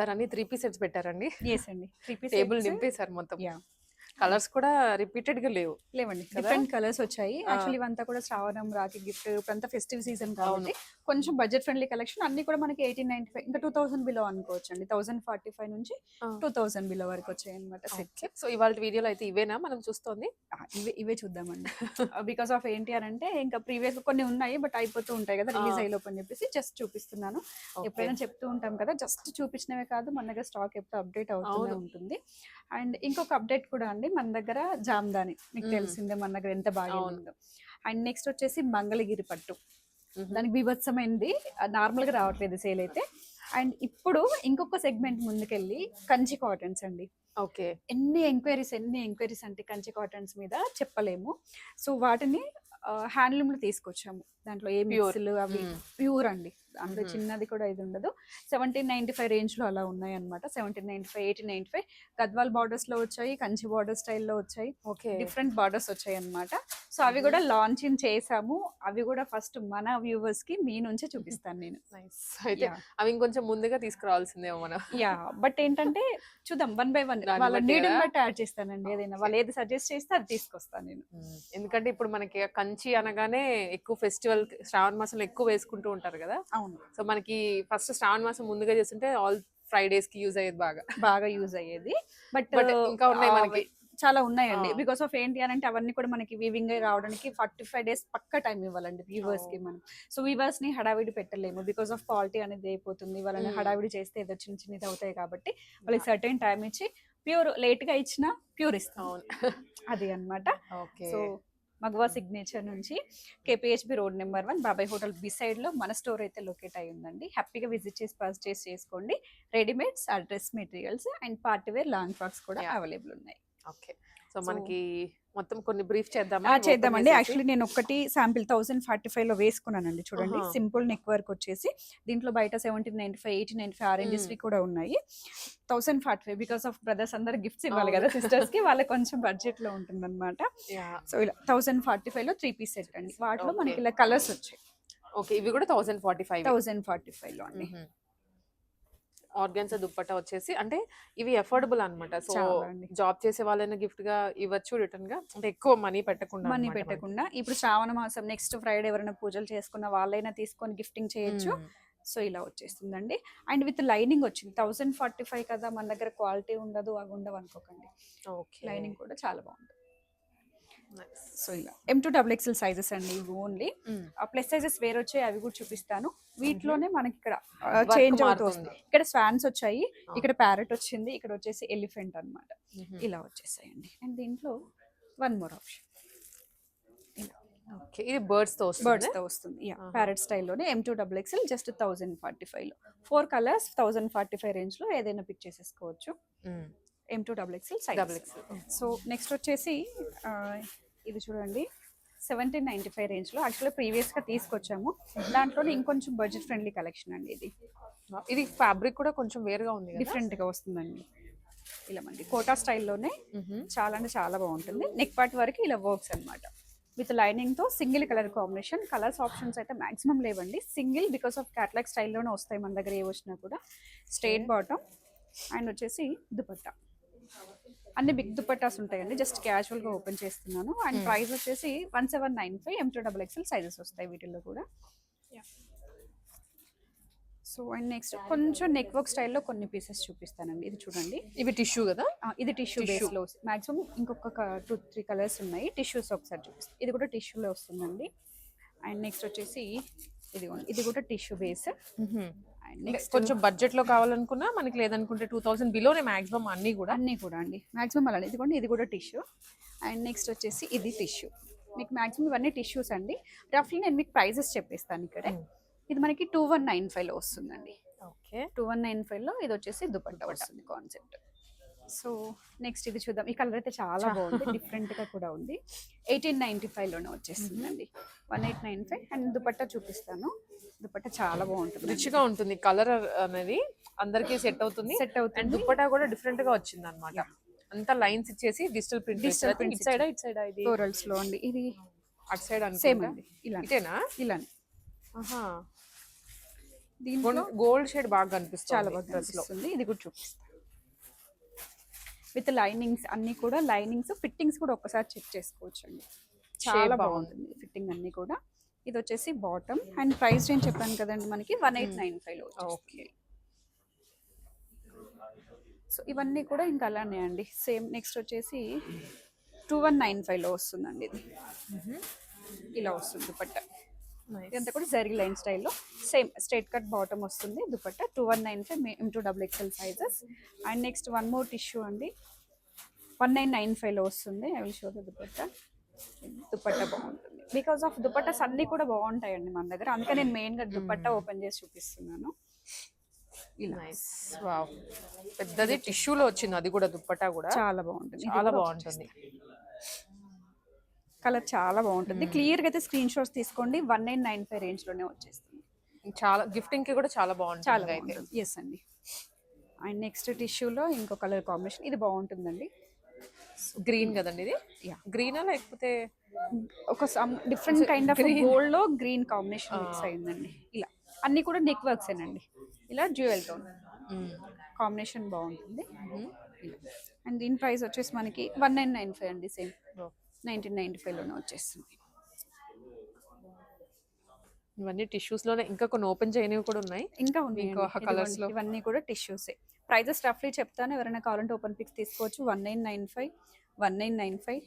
ఈసారి అన్ని three piece sets పెట్టారండి. ఎస్ అండి. త్రీ పీస్ టేబుల్ నింపేశారు మొత్తం. కలర్స్ కూడా రిపీటెడ్గా లేవు లేవండి? డిఫరెంట్ కలర్స్ వచ్చాయి. యాక్చువల్లీ ఇవంతా కూడా శ్రావణం రాఖీ గిఫ్ట్ ఇప్పుడంతా ఫెస్టివ్ సీజన్ కాబట్టి కొంచెం బడ్జెట్ ఫ్రెండ్లీ కలెక్షన్ అన్ని కూడా మనకి ఎయిటీన్ నైన్టీ ఫైవ్ ఇంకా టూ థౌసండ్ బిలో అనుకోవచ్చు అండి థౌసండ్ ఫార్టీ ఫైవ్ నుంచి. టూ థౌసండ్ బిలో వరకు వచ్చాయి అనమాట సెట్స్ సో ఇవాళ వీడియోలో అయితే ఇవేనా మనం చూస్తోంది ఇవే ఇవే చూద్దామండి బికాస్ ఆఫ్ ఏంటి అని అంటే ఇంకా ప్రీవియస్ కొన్ని ఉన్నాయి బట్ అయిపోతూ ఉంటాయి కదా రిలీజ్ ఆ. అయ్యేలోపు అని చెప్పేసి జస్ట్ చూపిస్తున్నాను. ఎప్పుడైనా చెప్తూ ఉంటాం కదా జస్ట్ చూపించినవే కాదు మన దగ్గర స్టాక్ ఎప్పుడు అప్డేట్ అవుతూనే అవును. ఉంటుంది అండ్ ఇంకొక అప్డేట్ కూడా అండి మన దగ్గర జామ్దాని మీకు. తెలిసిందే మన దగ్గర ఎంత బాగా. ఉందో అండ్ నెక్స్ట్ వచ్చేసి మంగళగిరి పట్టు. దానికి బీభత్సమైంది నార్మల్గా రావట్లేదు సేల్ అయితే అండ్ ఇప్పుడు ఇంకొక సెగ్మెంట్ ముందుకెళ్ళి కంచి కాటన్స్ అండి ఓకే ఎన్ని ఎంక్వైరీస్ ఎన్ని ఎంక్వైరీస్ అంటే కంచి కాటన్స్ మీద చెప్పలేము సో వాటిని హ్యాండ్లూమ్లో తీసుకొచ్చాము దాంట్లో ఏ. మిక్స్లు అవి. ప్యూర్ అండి అందులో. చిన్నది కూడా ఇది ఉండదు. సెవెంటీన్ నైన్టీ ఫైవ్ రేంజ్లో అలా ఉన్నాయి అనమాట seventeen ninety five eighteen ninety five Gadwal బార్డర్స్లో వచ్చాయి కంచి బార్డర్ స్టైల్లో వచ్చాయి. ఓకే. డిఫరెంట్ బార్డర్స్ వచ్చాయి అనమాట సో అవి కూడా లాంచింగ్ చేసాము అవి కూడా ఫస్ట్ మన వ్యూవర్స్కి మీ నుంచే చూపిస్తాను నేను. అయితే అవి ఇంకొంచెం ముందుగా తీసుకురావాల్సిందేమో మనం. యా బట్ ఏంటంటే చూద్దాం వన్ బై వన్ వాళ్ళ నీడ్? బట్టి యాడ్ చేస్తానండి ఏదైనా. వాళ్ళు ఏది సజెస్ట్ చేస్తే అది తీసుకొస్తాను నేను. ఎందుకంటే ఇప్పుడు మనకి కంచి అనగానే ఎక్కువ ఫెస్టివల్ శ్రావణ మాసంలో ఎక్కువ వేసుకుంటూ ఉంటారు కదా? అవును. సో మనకి ఫస్ట్ శ్రావణ మాసం ముందుగా చేస్తుంటే ఆల్ ఫ్రైడేస్కి యూజ్ అయ్యేది బాగా. బాగా యూజ్ అయ్యేది. బట్ ఇంకా ఉన్నాయి మనకి. చాలా ఉన్నాయండి. బికాస్ ఆఫ్ ఏంటి అని అంటే అవన్నీ కూడా మనకి వీవింగ్ రావడానికి ఫార్టీ ఫైవ్ డేస్ పక్క టైం ఇవ్వాలండి వ్యూవర్స్కి. మనం. సో వ్యూవర్స్ని హడావిడి పెట్టలేము. బికాస్ ఆఫ్ క్వాలిటీ అనేది అయిపోతుంది. వాళ్ళని. హడావిడి చేస్తే ఏదో చిన్న చిన్నది అవుతాయి కాబట్టి వాళ్ళకి సర్టెన్ టైం ఇచ్చి ప్యూర్ లేట్గా ఇచ్చినా ప్యూర్ ఇస్తాం. అది అన్నమాట. ఓకే. సో మగవా సిగ్నేచర్ నుంచి KPHB road number one Babai hotel B సైడ్లో మన స్టోర్ అయితే లొకేట్ అయి ఉందండి. హ్యాపీగా విజిట్ చేసి పర్చేస్ చేసుకోండి. రెడీమేడ్స్ ఆ dress materials and party wear long frocks కూడా. అవైలబుల్ ఉన్నాయి. ఓకే సో మనకి మొత్తం కొన్ని బ్రీఫ్ చేద్దామా? చేద్దామండి? యాక్చువల్లీ నేను ఒకటి శాంపిల్ థౌసండ్ ఫార్టీ ఫైవ్లో వేసుకున్నానండి చూడండి. సింపుల్ నెక్ వర్క్ వచ్చేసి దీంట్లో బయట seventeen ninety five eighteen ninety five oranges వి కూడా ఉన్నాయి. Thousand forty five because of brothers అందరు గిఫ్ట్స్ ఇవ్వాలి కదా. సిస్టర్స్కి. వాళ్ళకి కొంచెం బడ్జెట్లో ఉంటుంది అనమాట. సో ఇలా థౌసండ్ ఫార్టీ ఫైవ్లో త్రీ పీస్ సెట్ అండి. వాటిలో మనకి. ఇలా కలర్స్ వచ్చాయి. ఓకే ఇవి కూడా thousand forty five thousand forty ఫైవ్లో అండి. ఆర్గన్సా దుప్పట్టా వచ్చేసి అంటే ఇవి అఫోర్డబుల్ అన్నమాట సో. జాబ్ చేసే వాళ్ళైనా గిఫ్ట్గా ఇవ్వచ్చు రిటర్న్గా అంటే ఎక్కువ మనీ పెట్టకుండా మనీ. పెట్టకుండా ఇప్పుడు శ్రావణ మాసం నెక్స్ట్ ఫ్రైడే ఎవరైనా పూజలు చేసుకున్న వాళ్ళైనా తీసుకొని గిఫ్టింగ్ చేయొచ్చు. సో ఇలా వచ్చేస్తుందండి అండ్ విత్ లైనింగ్ వచ్చింది థౌసండ్ ఫార్టీ ఫైవ్ కదా మన దగ్గర క్వాలిటీ ఉండదు అవి ఉండవు అనుకోకండి ఓకే లైనింగ్ కూడా చాలా బాగుంది Nice. సో ఇలా M to double XL sizes అండి ఇవి ఓన్లీ మ్మ్. ఆ ప్లస్ సైజెస్ వేరే వచ్చాయి అవి కూడా చూపిస్తాను. వీటిలోనే మనకి ఇక్కడ చేంజ్ అవుతూ మారుతుంది. వస్తుంది. ఇక్కడ స్వాన్స్ వచ్చాయి. ఇక్కడ ప్యారెట్ వచ్చింది ఇక్కడ వచ్చేసి ఎలిఫెంట్ అన్నమాట. మ్మ్. ఇలా వచ్చేసాయండి. అండ్ దీంట్లో వన్ మోర్ ఆప్షన్ ఓకే ఇది బర్డ్స్తో బర్డ్స్ వస్తుంది తో వస్తుంది. Yeah. Parrot స్టైల్లోనే M to double XL just thousand forty ఫైవ్లో. Four colours thousand forty five రేంజ్లో ఏదైనా పిక్ చేసేసుకోవచ్చు. M to double XL double size X so next వచ్చేసి ఇది చూడండి. సెవెంటీన్ నైన్టీ ఫైవ్ రేంజ్లో యాక్చువల్లీ ప్రీవియస్గా తీసుకొచ్చాము. దాంట్లోనే ఇంకొంచెం బడ్జెట్ ఫ్రెండ్లీ కలెక్షన్ అండి ఇది. ఇది ఫ్యాబ్రిక్ కూడా కొంచెం వేరుగా ఉంది కదా? డిఫరెంట్గా వస్తుందండి. ఇలా మనకి కోటా స్టైల్లోనే. చాలా అంటే చాలా బాగుంటుంది. నెక్ పార్ట్ వరకు ఇలా వర్క్స్ అన్నమాట. With లైనింగ్తో single colour combination colours options అయితే మాక్సిమం లేవండి. సింగిల్ బికాస్ ఆఫ్ క్యాట్లాగ్ స్టైల్లోనే వస్తాయి మన దగ్గర ఏ వచ్చినా కూడా. స్ట్రైట్ బాటమ్ అండ్ వచ్చేసి దుపట్టా. అన్ని బిగ్ దుపట్టాస్ ఉంటాయండి. జస్ట్ క్యాజువల్గా ఓపెన్ చేస్తున్నాను. And Hmm. ప్రైస్ వచ్చేసి one seven nine five M to double XL sizes వస్తాయి వీటిల్లో కూడా. సో అండ్ నెక్స్ట్ కొంచెం నెక్ వర్క్ స్టైల్లో కొన్ని పీసెస్ చూపిస్తానండి. ఇది చూడండి. ఇవి టిష్యూ కదా? ఇది టిష్యూ Tissue. బేస్లో మాక్సిమం ఇంకొక టూ త్రీ కలర్స్ ఉన్నాయి. టిష్యూస్ ఒకసారి చూపిస్తాను ఇది కూడా టిష్యూలో వస్తుందండి. అండ్ నెక్స్ట్ వచ్చేసి ఇది ఇది కూడా టిష్యూ బేస్ నెక్స్ట్ కొంచెం బడ్జెట్లో కావాలనుకున్నా మనకి లేదనుకుంటే టూ థౌసండ్ బిలోనే మాక్సిమం అన్ని కూడా. అన్నీ కూడా అండి. మాక్సిమం అలానే. ఇదిగోండి ఇది కూడా టిష్యూ. అండ్ నెక్స్ట్ వచ్చేసి ఇది టిష్యూ. మీకు మాక్సిమం ఇవన్నీ టిష్యూస్ అండి. రఫ్లీ నేను మీకు ప్రైజెస్ చెప్పేస్తాను ఇక్కడే. ఇది మనకి టూ వన్ నైన్ ఫైవ్లో వస్తుందండి. ఓకే. టూ వన్ నైన్ ఫైవ్లో ఇది వచ్చేసి దుపట్టా వస్తుంది కాన్సెప్ట్. సో నెక్స్ట్ ఇది చూద్దాం. ఈ కలర్ అయితే చాలా బాగుంది. డిఫరెంట్గా కూడా ఉంది. ఎయిటీన్ నైన్టీ ఫైవ్లోనే వచ్చేస్తుందండి. One eight nine five. And dupatta చూపిస్తాను. దుపట్టా చాలా బాగుంటుంది. రిచ్గా ఉంటుంది. కలర్ అనేది అందరికి సెట్ అవుతుంది. సెట్ అండ్ అవుతుంది దుప్పటా కూడా డిఫరెంట్గా వచ్చింది అనమాట అంతా లైన్స్ ఇచ్చేసి digital print digital prints it side it side ఇది? ఫ్లోరల్స్లో అండి. ఇది అటు సైడ్ సేమ్ అండి. ఇలా ఇటేనా? ఇలానే. ఆహా. దీంట్లో గోల్డ్ షేడ్ బాగా కనిపిస్తుంది. చాలా బాగా కనిపిస్తుంది. ఇది కూడా చూపిస్తాను విత్ లైనింగ్స్ అన్ని కూడా లైనింగ్స్ ఫిట్టింగ్స్ కూడా ఒక్కసారి చెక్ చేసుకోవచ్చు అండి చాలా బాగుంది. బాగుంటుంది. ఫిట్టింగ్ అన్ని కూడా. ఇది వచ్చేసి బాటమ్. అండ్ ప్రైస్ రేంజ్ చెప్పాను కదండి మనకి one eight nine five okay. So ఇవన్నీ కూడా ఇంకా అలానే అండి. సేమ్ నెక్స్ట్ వచ్చేసి టూ వన్ నైన్ ఫైవ్లో వస్తుందండి ఇది. ఇలా వస్తుంది దుపట్టా. ఇదంతా కూడా జరీ లైన్ స్టైల్లో సేమ్ స్ట్రైట్ కట్ బాటమ్ వస్తుంది dupatta two one nine five into double XL sizes. And next one more tissue అండి. వన్ నైన్ నైన్ ఫైవ్లో వస్తుంది. I will show the dupatta. Dupatta బాగుంటుంది. బికాస్ ఆఫ్ దుపట్టాస్ అన్నీ కూడా బాగుంటాయండి మన దగ్గర. అందుకే నేను మెయిన్గా దుపట్టా ఓపెన్ చేసి చూపిస్తున్నాను. వావ్ పెద్దది టిష్యూలో వచ్చింది అది కూడా దుప్పటా కూడా. చాలా బాగుంటుంది. చాలా బాగుంటుంది. కలర్ చాలా బాగుంటుంది. క్లియర్గా అయితే స్క్రీన్ షాట్స్ తీసుకోండి. వన్ నైన్ నైన్ ఫైవ్ రేంజ్లోనే వచ్చేస్తుంది. చాలా గిఫ్టింగ్కి కూడా చాలా చాలా బాగుంటుంది అయితే. బాగుంటుంది. ఎస్ అండి. అండ్ నెక్స్ట్ టిష్యూలో ఇంకో కలర్ కాంబినేషన్ ఇది బాగుంటుందండి. గ్రీన్ కదండి ఇది. గ్రీనా లేకపోతే ఒక సమ్ డిఫరెంట్ కైండ్ ఆఫ్ గోల్డ్లో గ్రీన్ కాంబినేషన్ మిక్స్ అయిందండి. ఇలా. అన్ని కూడా నెక్ వర్క్స్ ఏనండి. ఇలా జ్యువెల్ టోన్ కాంబినేషన్ బాగుంటుంది. అండ్ దీని ప్రైస్ వచ్చేసి మనకి వన్ నైన్ నైన్ ఫైవ్ అండి సేమ్ నైన్టీన్ నైన్టీ ఫైవ్లోనే వచ్చేస్తుంది. ఇవన్నీ టిష్యూస్లోనే ఇంకా కొన్ని ఓపెన్ చేయనివి కూడా ఉన్నాయి. ఇంకా ఉన్నాయి colours లో. ఇవన్నీ కూడా టిష్యూసే ప్రైజెస్ రఫ్లీ చెప్తాను. ఎవరైనా కావాలంటే ఓపెన్ పిక్స్ తీసుకోవచ్చు. One nine nine five one nine nine five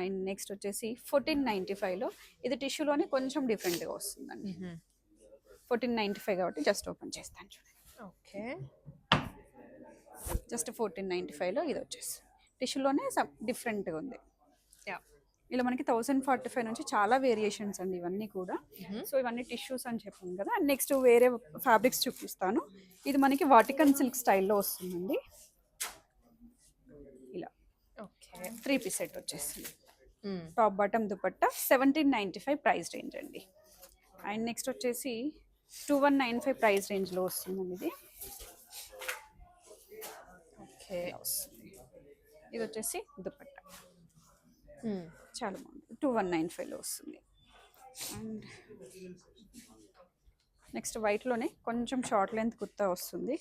and next వచ్చేసి ఫోర్టీన్ నైంటీ ఫైవ్లో ఇది టిష్యూలోనే కొంచెం డిఫరెంట్గా వస్తుందండి. ఫోర్టీన్ నైంటీ ఫైవ్ కాబట్టి జస్ట్ ఓపెన్ చేస్తాను చూడండి. ఓకే. జస్ట్ ఫోర్టీన్ నైంటీ ఫైవ్లో ఇది వచ్చేసి టిష్యూలోనే డిఫరెంట్గా ఉంది. ఇలా మనకి థౌసండ్ ఫార్టీ ఫైవ్ నుంచి చాలా వేరియేషన్స్ అండి ఇవన్నీ కూడా. సో ఇవన్నీ టిష్యూస్ అని చెప్పాను కదా. అండ్ నెక్స్ట్ వేరే ఫ్యాబ్రిక్స్ చూపిస్తాను. ఇది మనకి వాటికన్ సిల్క్ స్టైల్లో వస్తుందండి. ఇలా. ఓకే. త్రీ పీస్ సెట్ వచ్చేసింది. Top bottom dupatta seventeen ninety five price range అండి. అండ్ నెక్స్ట్ వచ్చేసి two one nine five price రేంజ్లో వస్తుందండి ఇది. ఓకే. ఇది వచ్చేసి దుపట్టా. చాలా బాగుంది టూ వన్ నైన్ ఫైవ్లో వస్తుంది. అండ్ నెక్స్ట్ వైట్లోనే కొంచెం షార్ట్ లెంత్ కుర్తా వస్తుంది.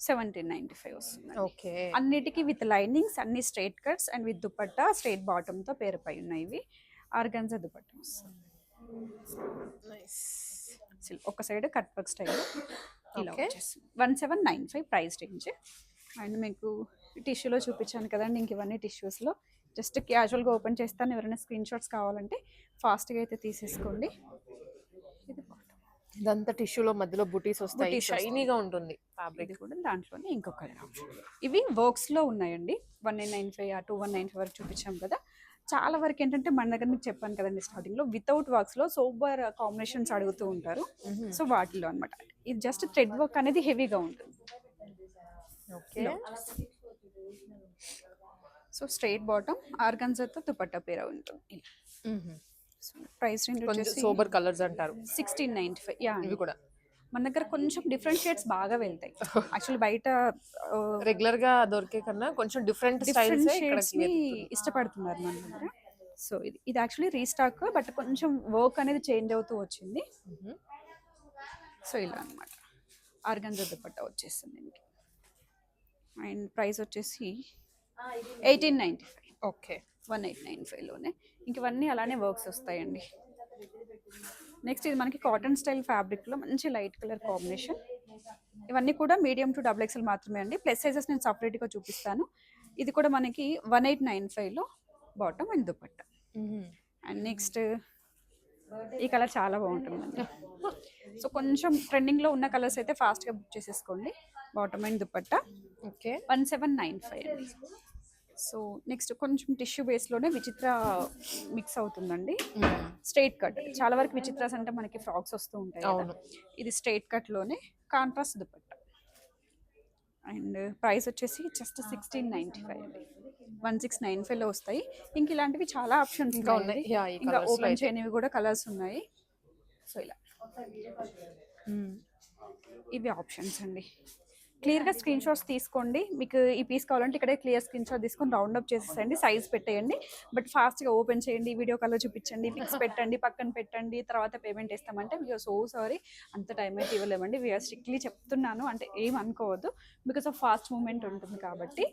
సెవెంటీన్ నైంటీ ఫైవ్ వస్తుంది ఓకే. అన్నిటికీ విత్ లైనింగ్స్ అన్ని straight cuts and with dupatta straight బాటమ్తో పేరుపై ఉన్నాయి ఇవి. ఆర్గన్జా దుపట్టా వస్తుంది. ఒక సైడ్ కట్ వర్క్ స్టైల్ ఇలా one seven nine five price range. And మీకు టిష్యూలో చూపించాను కదండి ఇంక ఇవన్నీ టిష్యూస్లో జస్ట్ క్యాజువల్గా ఓపెన్ చేస్తాను. ఎవరైనా స్క్రీన్ షాట్స్ కావాలంటే ఫాస్ట్గా అయితే తీసేసుకోండి. ఇది. ఇదంతా టిష్యూలో మధ్యలో బుటీస్ వస్తాయి. షైనీగా ఉంటుంది ఫ్యాబ్రిక్. కూడా దాంట్లోనే ఇంకొక ఇవి వర్క్స్లో ఉన్నాయండి. One nine nine five two one nine five వరకు చూపించాం కదా. చాలా వరకు ఏంటంటే మన దగ్గర మీకు చెప్పాను కదండి స్టార్టింగ్లో వితౌట్ వర్క్స్లో సూపర్ కాంబినేషన్స్ అడుగుతూ ఉంటారు. సో వాటిలో అన్నమాట. ఇది జస్ట్ థ్రెడ్ వర్క్ అనేది హెవీగా ఉంటుంది. ఓకే. సో స్ట్రైట్ బాటమ్ ఆర్గన్జాతో దుపట్టా పేర ఉంటుంది. సో ప్రైస్ రేంజ్ వచ్చేసి సోబర్ కలర్స్ అంటారు. సిక్స్టీన్ నైన్టీ ఫైవ్ యా ఇవి కూడా. మన దగ్గర కొంచెం డిఫరెంట్ షేడ్స్ బాగా వెళ్తాయి. యాక్చువల్లీ బయట రెగ్యులర్గా దొరికే కన్నా కొంచెం డిఫరెంట్ డిఫరెంట్ షేడ్స్ని ఇష్టపడుతున్నారు మన దగ్గర. సో ఇది ఇది యాక్చువల్లీ రీస్టాక్ బట్ కొంచెం వర్క్ అనేది చేంజ్ అవుతూ వచ్చింది. సో ఇలా అనమాట ఆర్గంజా దుపట్టా వచ్చేస్తుంది దీనికి. అండ్ ప్రైస్ వచ్చేసి eighteen ninety five. Okay. One eight nine ఫైవ్లోనే ఇంక ఇవన్నీ అలానే వర్క్స్ వస్తాయండి. నెక్స్ట్ ఇది మనకి కాటన్ స్టైల్ ఫ్యాబ్రిక్లో మంచి లైట్ కలర్ కాంబినేషన్. ఇవన్నీ కూడా మీడియం టు డబుల్ ఎక్స్ఎల్ మాత్రమే అండి. ప్లస్ సైజెస్ నేను సపరేట్గా చూపిస్తాను. ఇది కూడా మనకి వన్ ఎయిట్ నైన్ ఫైవ్లో bottom and dupatta. And next ఈ కలర్ చాలా బాగుంటుందండి. సో కొంచెం ట్రెండింగ్లో ఉన్న కలర్స్ అయితే ఫాస్ట్గా బుక్ చేసేసుకోండి. Bottom and dupatta. Okay. One seven nine five అండి. సో నెక్స్ట్ కొంచెం టిష్యూ బేస్లోనే విచిత్ర మిక్స్ అవుతుందండి. Straight cut. చాలా వరకు విచిత్రాస్ అంటే మనకి ఫ్రాక్స్ వస్తూ ఉంటాయి. ఇది స్ట్రైట్ కట్లోనే కాంట్రాస్ట్ దుపట్టా. అండ్ ప్రైస్ వచ్చేసి జస్ట్ సిక్స్టీన్ నైంటీ ఫైవ్ అండి. వన్ సిక్స్ నైన్ ఫైవ్లో వస్తాయి. ఇంక ఇలాంటివి చాలా ఆప్షన్స్ ఇంకా ఉన్నాయి. ఇంకా ఓపెన్. చేయనివి కూడా కలర్స్ ఉన్నాయి. సో ఇలా. ఇవి ఆప్షన్స్ అండి. క్లియర్గా స్క్రీన్ షాట్స్ తీసుకోండి. మీకు ఈ పీస్ కావాలంటే ఇక్కడే క్లియర్ స్క్రీన్ షాట్ తీసుకొని రౌండ్ అప్ చేసేసండి సైజ్ పెట్టేయండి. బట్ ఫాస్ట్గా ఓపెన్ చేయండి వీడియో కాల్లో చూపించండి పిక్స్ పెట్టండి పక్కన పెట్టండి తర్వాత పేమెంట్ ఇస్తామంటే వీఆర్ సో సారీ అంత టైం అయితే ఇవ్వలేమండి. వీఆర్ స్ట్రిక్ట్లీ చెప్తున్నాను అంటే ఏం అనుకోవద్దు. బికాస్ ఆఫ్ ఫాస్ట్ మూమెంట్ ఉంటుంది కాబట్టి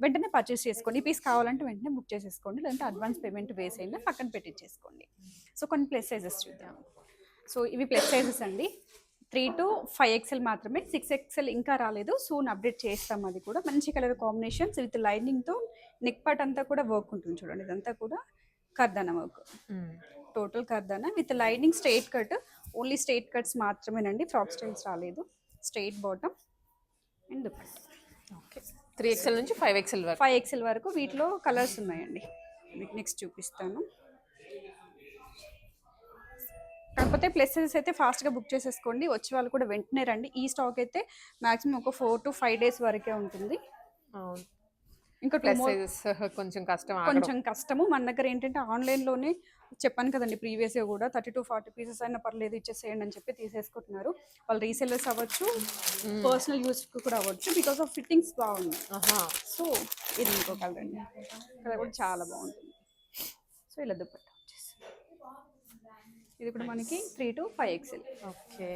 వెంటనే పర్చేస్ చేసుకోండి. ఈ పీస్ కావాలంటే వెంటనే బుక్ చేసేసుకోండి. లేదంటే అడ్వాన్స్ పేమెంట్ వేసేయండి పక్కన పెట్టించేసుకోండి సో కొన్ని ప్లస్ సైజెస్ చూద్దాం. సో ఇవి ప్లస్ సైజెస్ అండి. త్రీ టు ఫైవ్ ఎక్స్ఎల్ మాత్రమే సిక్స్ ఎక్స్ఎల్ ఇంకా రాలేదు. సూన్ అప్డేట్ చేస్తాం అది కూడా. మంచి కలర్ కాంబినేషన్స్ విత్ లైనింగ్తో నెక్ పార్ట్ అంతా కూడా వర్క్ ఉంటుంది చూడండి. ఇదంతా కూడా కర్దానా work. Total కర్దానా with lining straight cut. Only straight cuts మాత్రమేనండి. ఫ్రాక్ స్టైల్స్ రాలేదు. Straight bottom and okay. Three XL నుంచి ఫైవ్ ఎక్స్ఎల్ వరకు. ఫైవ్ ఎక్స్ఎల్ వరకు వీటిలో కలర్స్ ఉన్నాయండి. మీకు నెక్స్ట్ చూపిస్తాను. కాకపోతే ప్లసెస్ అయితే ఫాస్ట్గా బుక్ చేసేసుకోండి. వచ్చే వాళ్ళు కూడా వెంటనే రండి. ఈ స్టాక్ అయితే మాక్సిమం ఒక ఫోర్ టు ఫైవ్ డేస్ వరకే ఉంటుంది. ఇంకా కొంచెం కష్టం. కొంచెం కష్టము. మన దగ్గర ఏంటంటే ఆన్లైన్లోనే చెప్పాను కదండి ప్రీవియస్గా కూడా థర్టీ టు ఫార్టీ పీసెస్ అయినా పర్లేదు ఇచ్చేసేయండి అని చెప్పి తీసేసుకుంటున్నారు. వాళ్ళు రీసెల్లర్స్ అవ్వచ్చు పర్సనల్ యూస్కి కూడా అవ్వచ్చు బికాస్ ఆఫ్ ఫిట్టింగ్స్ ఆహా. సో ఇది ఇంకో కలర్ అండి కూడా చాలా బాగుంటుంది. సో ఇలా వచ్చేసి ఇది కూడా మనకి three to five XL okay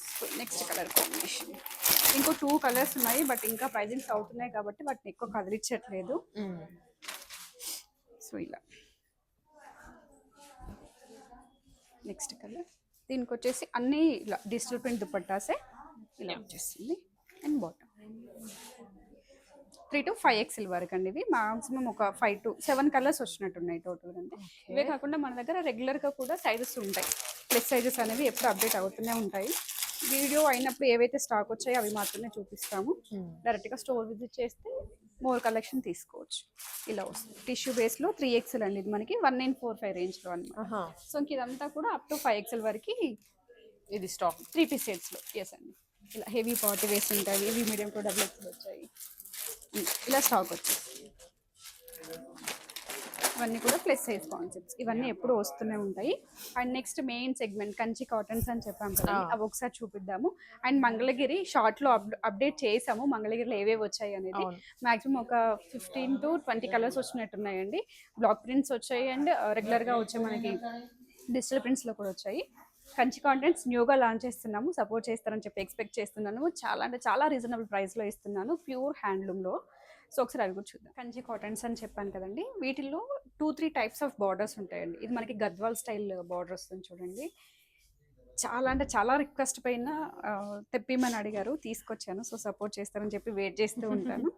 so next colour combination ఇంకో టూ కలర్స్ ఉన్నాయి బట్ ఇంకా ప్రైజింగ్స్ అవుతున్నాయి కాబట్టి వాటిని ఎక్కువ కదిలించట్లేదు. సో ఇలా. నెక్స్ట్ కలర్ దీనికి వచ్చేసి అన్ని ఇలా డిజిటల్ ప్రింట్ దుపట్టాసే ఇలా వచ్చేసింది and bottom three to five XL వరకు అండి ఇవి. మాక్సిమం ఒక ఫైవ్ టు సెవెన్ కలర్స్ వచ్చినట్టున్నాయి టోటల్ అంటే ఇవే కాకుండా మన దగ్గర రెగ్యులర్గా కూడా సైజెస్ ఉంటాయి. ప్లస్ సైజెస్ అనేవి ఎప్పుడు అప్డేట్ అవుతూనే ఉంటాయి. వీడియో అయినప్పుడు ఏవైతే స్టాక్ వచ్చాయో అవి మాత్రమే చూపిస్తాము. డైరెక్ట్గా స్టోర్ విజిట్ చేస్తే మోర్ కలెక్షన్ తీసుకోవచ్చు. ఇలా వస్తుంది. టిష్యూ బేస్లో త్రీ ఎక్స్ఎల్ అండి. ఇది మనకి వన్ నైన్ ఫోర్ ఫైవ్ రేంజ్లో అనమాట సో ఇంక ఇదంతా కూడా అప్ టు ఫైవ్ ఎక్స్ఎల్ వరకు ఇది స్టాక్. త్రీ పీస్ సెట్స్లో. ఎస్ అండి. ఇలా హెవీ పార్టీ వేస్ ఉంటాయి హెవీ మీడియం కూడా డబుల్ ఎక్స్ఎల్ వచ్చాయి. ఇలా స్టాక్ వచ్చేసి ఇవన్నీ కూడా ప్లస్ సైజ్ కాన్సెప్ట్స్ ఇవన్నీ ఎప్పుడు వస్తూనే ఉంటాయి. And next main segment Kanchi cottons అని చెప్పాం కదా Ah. అవి ఒకసారి చూపిద్దాము. అండ్ మంగళగిరి షార్ట్లో అప్డేట్ చేసాము. మంగళగిరిలో ఏవేవి వచ్చాయి అనేది. మాక్సిమం ఒక ఫిఫ్టీన్ టు ట్వంటీ కలర్స్ వచ్చినట్టున్నాయండి బ్లాక్ ప్రింట్స్ వచ్చాయి అండ్ రెగ్యులర్గా వచ్చాయి మనకి డిజిటల్ ప్రింట్స్లో కూడా వచ్చాయి. కంచి కాంటెంట్స్ న్యూగా లాంచ్ చేస్తున్నాము సపోర్ట్ చేస్తారని చెప్పి ఎక్స్పెక్ట్ చేస్తున్నాను చాలా అంటే చాలా రీజనబుల్ ప్రైస్లో ఇస్తున్నాను ప్యూర్ హ్యాండ్లూమ్లో సో ఒకసారి అవి కూడా చూద్దాం. కంచి కాటన్స్ అని చెప్పాను కదండి వీటిల్లో two three types of borders ఉంటాయండి. ఇది మనకి గద్వాల్ స్టైల్ బార్డర్ వస్తుంది చూడండి. చాలా అంటే చాలా రిక్వెస్ట్ పైన తెప్పిమని అడిగారు తీసుకొచ్చాను. సో సపోర్ట్ చేస్తారని చెప్పి వెయిట్ చేస్తూ ఉంటాను.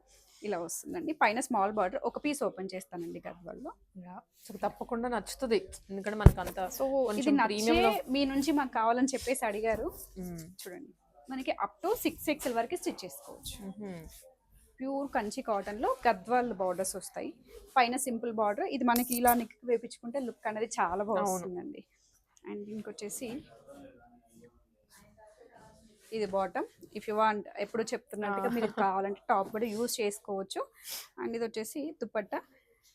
ఇలా వస్తుందండి. పైన స్మాల్ బార్డర్ ఒక పీస్ ఓపెన్ చేస్తానండి గద్వాల్లో తప్పకుండా నచ్చుతుంది. ఎందుకంటే మనకు అంత సో ఇది నచ్చే మీ నుంచి మాకు కావాలని చెప్పేసి అడిగారు. చూడండి. మనకి అప్ టు సిక్స్ ఎక్స్ఎల్ వరకు స్టిచ్ చేసుకోవచ్చు. ప్యూర్ కంచి కాటన్లో గద్వాల్ బార్డర్స్ వస్తాయి. పైన సింపుల్ బార్డర్. ఇది మనకి ఇలా నెక్ వేపించుకుంటే లుక్ అనేది చాలా బాగుంటుందండి అండ్ ఇంకొచ్చేసి ఇది బాటమ్ ఇఫ్ యూ వాంట్ ఎప్పుడు చెప్తున్నట్టుగా మీరు కావాలంటే టాప్ కూడా యూజ్ చేసుకోవచ్చు. అండ్ ఇది వచ్చేసి దుపట్టా.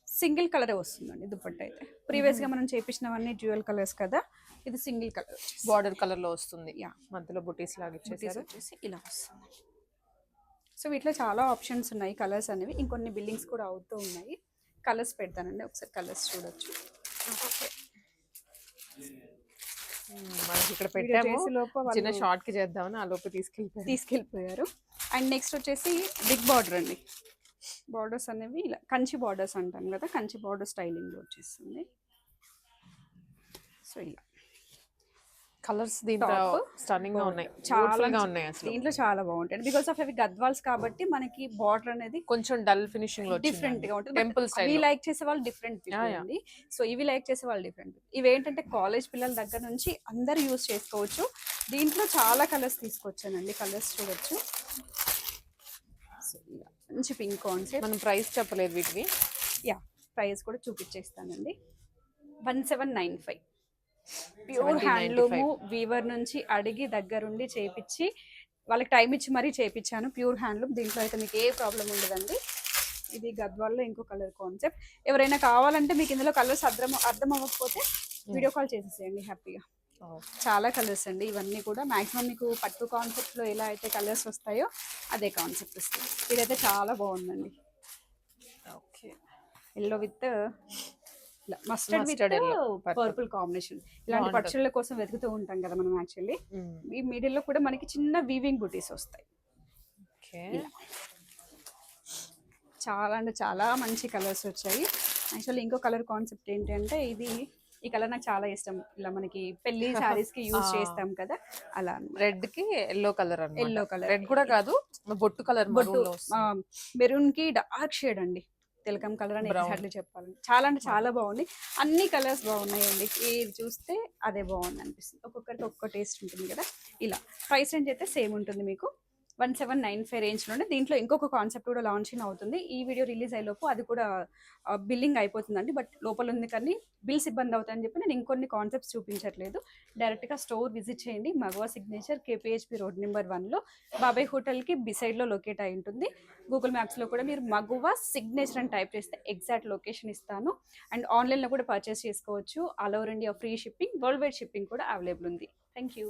సింగిల్ కలరే వస్తుందండి దుపట్టా అయితే. ప్రీవియస్గా మనం చేపించినవన్నీ డ్యూయల్ కలర్స్ కదా. ఇది సింగిల్ కలర్ బార్డర్ కలర్లో వస్తుంది. Yeah. మధ్యలో బుటీస్ లాగా ఇచ్చేసారు. వచ్చేసి ఇలా వస్తుంది. సో వీటిలో చాలా ఆప్షన్స్ ఉన్నాయి కలర్స్ అనేవి. ఇంకొన్ని బిల్డింగ్స్ కూడా అవుతూ ఉన్నాయి. కలర్స్ పెడతానండి. ఒకసారి కలర్స్ చూడొచ్చు. మ్మ్. మనకి ఇక్కడ పెట్టాము. చిన్న షార్ట్కి చేద్దామని ఆ లోపు తీసుకెళ్ళిపోయారు. తీసుకెళ్ళిపోయారు. అండ్ నెక్స్ట్ వచ్చేసి బిగ్ బార్డర్ అండి. బార్డర్స్ అనేవి ఇలా కంచి బార్డర్స్ అంటాం కదా కంచి బార్డర్ స్టైలింగ్లో వచ్చేస్తుంది. సో ఇలా. కలర్స్ దీంట్లో స్టన్నింగ్గా ఉన్నాయి. చాలా గా ఉన్నాయి అసలు. దీంట్లో చాలా బాగుంటాయి. బికాస్ ఆఫ్ అవి గద్వాల్స్ కాబట్టి మనకి బార్డర్ అనేది కొంచెం డల్ ఫినిషింగ్లో డిఫరెంట్గా ఉంటుంది. టెంపుల్ ఇవి స్టైల్ లైక్ చేసే వాళ్ళు డిఫరెంట్. అండి. సో ఇవి లైక్ చేసే వాళ్ళు డిఫరెంట్ ఇవి ఏంటంటే కాలేజ్ పిల్లల దగ్గర నుంచి అందరు యూస్ చేసుకోవచ్చు. దీంట్లో చాలా కలర్స్ తీసుకొచ్చానండి. కలర్స్ చూడొచ్చు. మంచి పింక్ కాన్సెప్ట్ మనం ప్రైస్ చెప్పలేదు వీటికి యా ప్రైస్ కూడా చూపించేస్తానండి. One seven nine five pure 1795. Handloom weaver నుంచి అడిగి దగ్గరుండి చేపించి వాళ్ళకి టైం ఇచ్చి మరీ చేపించాను ప్యూర్ హ్యాండ్లూమ్ దీంట్లో అయితే మీకు ఏ ప్రాబ్లం ఉండదండి. ఇది గద్వాల్లో ఇంకో కలర్ కాన్సెప్ట్ ఎవరైనా కావాలంటే మీకు ఇందులో కలర్స్ అర్థం అర్థం అవ్వకపోతే వీడియో కాల్ చేసేసేయండి హ్యాపీగా. చాలా కలర్స్ అండి. ఇవన్నీ కూడా మాక్సిమం మీకు పట్టు కాన్సెప్ట్లో ఎలా అయితే కలర్స్ వస్తాయో అదే కాన్సెప్ట్ వస్తుంది ఇదైతే చాలా బాగుందండి. Okay yellow with mustard with. Purple. Combination ఇలాంటి. పట్టుల కోసం వెతుకుతూ ఉంటాం కదా మనం యాక్చువల్లీ ఈ మిడిల్లో కూడా మనకి చిన్న వీవింగ్ బుటీస్ వస్తాయి. చాలా అంటే చాలా మంచి కలర్స్ వచ్చాయి. యాక్చువల్లీ ఇంకో కలర్ కాన్సెప్ట్ ఏంటి అంటే ఇది ఈ కలర్ నాకు చాలా ఇష్టం. ఇలా మనకి పెళ్ళి సారీస్కి యూజ్. చేస్తాం కదా అలా రెడ్కి yellow colour yellow colour red కూడా కాదు బొట్టు కలర్ బొట్టు మెరూన్కి డార్క్ షేడ్ అండి. తిలకం కలర్ అని. ఎగ్జాక్ట్లీ చెప్పాలి. చాలా అంటే చాలా బాగుంది. అన్ని కలర్స్ బాగున్నాయండి. ఏది చూస్తే అదే బాగుంది అనిపిస్తుంది ఒక్కొక్కరికి ఒక్కొక్క టేస్ట్ ఉంటుంది కదా. ఇలా. ప్రైస్ రేంజ్ అయితే సేమ్ ఉంటుంది మీకు. వన్ సెవెన్ నైన్ ఫైవ్ రేంజ్లోనే దీంట్లో ఇంకొక కాన్సెప్ట్ కూడా లాంచింగ్ అవుతుంది. ఈ వీడియో రిలీజ్ అయ్యేలోపు అది కూడా బిల్లింగ్ అయిపోతుందండి. బట్ లోపల ఉంది కానీ బిల్స్ ఇబ్బంది అవుతాయని చెప్పి నేను ఇంకొన్ని కాన్సెప్ట్స్ చూపించట్లేదు. డైరెక్ట్గా స్టోర్ విజిట్ చేయండి. Magava signature KPHB road number వన్లో బాబాయ్ హోటల్కి బిసైడ్లో లొకేట్ అయి ఉంటుంది. గూగుల్ మ్యాప్స్లో కూడా మీరు మగువా సిగ్నేచర్ అని టైప్ చేస్తే ఎగ్జాక్ట్ లొకేషన్ ఇస్తాను. అండ్ ఆన్లైన్లో కూడా పర్చేస్ చేసుకోవచ్చు. All over India free shipping world wide shipping కూడా అవైలబుల్ ఉంది. Thank you